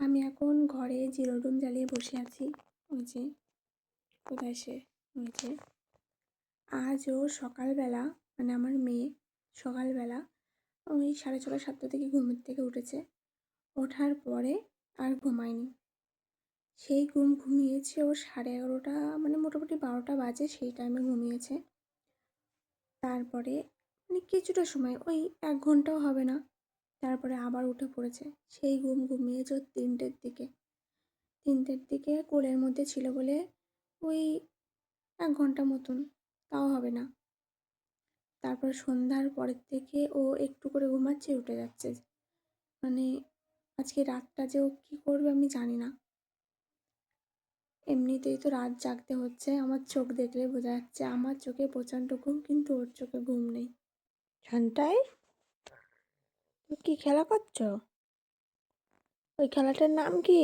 আমি এখন ঘরে জিরো রুম জ্বালিয়ে বসে আছি। ওই যে, কোথায় সে? ওই যে আজও সকালবেলা মানে আমার মেয়ে সকালবেলা ওই সাড়ে ছটা, সাতটা থেকে ঘুমের থেকে উঠেছে। ওঠার পরে আর ঘুমায়নি। সেই ঘুম ঘুমিয়েছে ও সাড়ে এগারোটা মানে মোটামুটি বারোটা বাজে সেই টাইমে ঘুমিয়েছে। তারপরে মানে কিছুটা সময়, ওই এক ঘন্টাও হবে না। তারপরে আবার উঠে পড়েছে। সেই ঘুম ঘুমিয়েছে ওর তিনটের দিকে। তিনটের দিকে কোলের মধ্যে ছিল বলে ওই এক ঘণ্টা মতন, তাও হবে না। তারপর সন্ধ্যার পরের থেকে ও একটু করে ঘুমাচ্ছে, উঠে যাচ্ছে। মানে আজকে রাতটা যে ও কী করবে আমি জানি না। এমনিতেই তো রাত জাগতে হচ্ছে, আমার চোখ দেখলে বোঝা যাচ্ছে, আমার চোখে প্রচণ্ড ঘুম, কিন্তু ওর চোখে ঘুম নেই। তুমি কি খেলা করছ? ওই খেলাটার নাম কি?